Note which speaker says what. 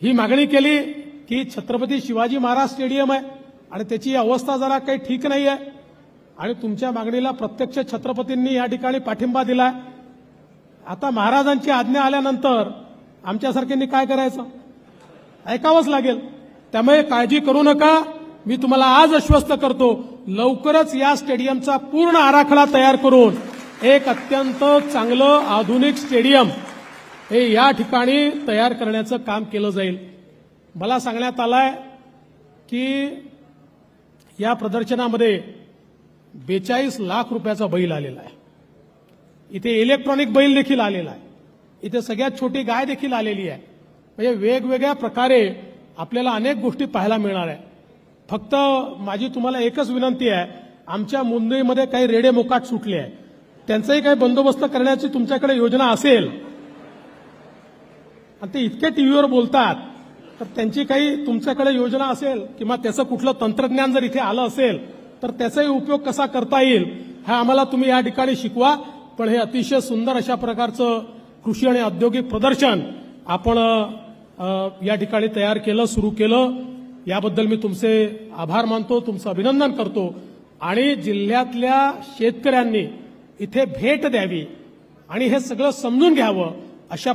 Speaker 1: ही मागणी केली की छत्रपती शिवाजी महाराज स्टेडियम आहे आणि त्याची अवस्था जरा काही ठीक नाही आहे आणि तुमच्या मागणीला प्रत्यक्ष छत्रपतींनी या ठिकाणी पाठिंबा दिलाय. आता महाराजांची आज्ञा आल्यानंतर आमच्यासारख्यांनी काय करायचं? ऐकावंच लागेल. त्यामुळे काळजी करू नका. मी तुम्हाला आज आश्वस्त करतो लवकरच या स्टेडियमचा पूर्ण आराखडा तयार करून एक अत्यंत चांगलं आधुनिक स्टेडियम हे या ठिकाणी तयार करण्याचं काम केलं जाईल. मला सांगण्यात आलंय की या प्रदर्शनामध्ये बेचाळीस लाख रुपयाचा बैल आलेला आहे. इथे इलेक्ट्रॉनिक बैल देखील आलेला आहे. इथे सगळ्यात छोटी गाय देखील आलेली आहे. म्हणजे वेगवेगळ्या प्रकारे आपल्याला अनेक गोष्टी पाहायला मिळणार आहे. फक्त माझी तुम्हाला एकच विनंती आहे आमच्या मुंबईमध्ये काही रेडे मोकाट सुटले आहे त्यांचाही काही बंदोबस्त करण्याची तुमच्याकडे योजना असेल आणि ते इतके टीव्हीवर बोलतात तर त्यांची काही तुमच्याकडे योजना असेल किंवा त्याचं कुठलं तंत्रज्ञान जर इथे आलं असेल तर त्याचाही उपयोग कसा करता येईल हा आम्हाला तुम्ही या ठिकाणी शिकवा. पण हे अतिशय सुंदर अशा प्रकारचं कृषी आणि औद्योगिक प्रदर्शन आपण या ठिकाणी तयार केलं सुरू केलं. याबद्दल मी तुमचे आभार मानतो तुमचं अभिनंदन करतो. आणि जिल्ह्यातल्या शेतकऱ्यांनी इथे भेट द्यावी आणि हे सगळं समजून घ्यावं अशा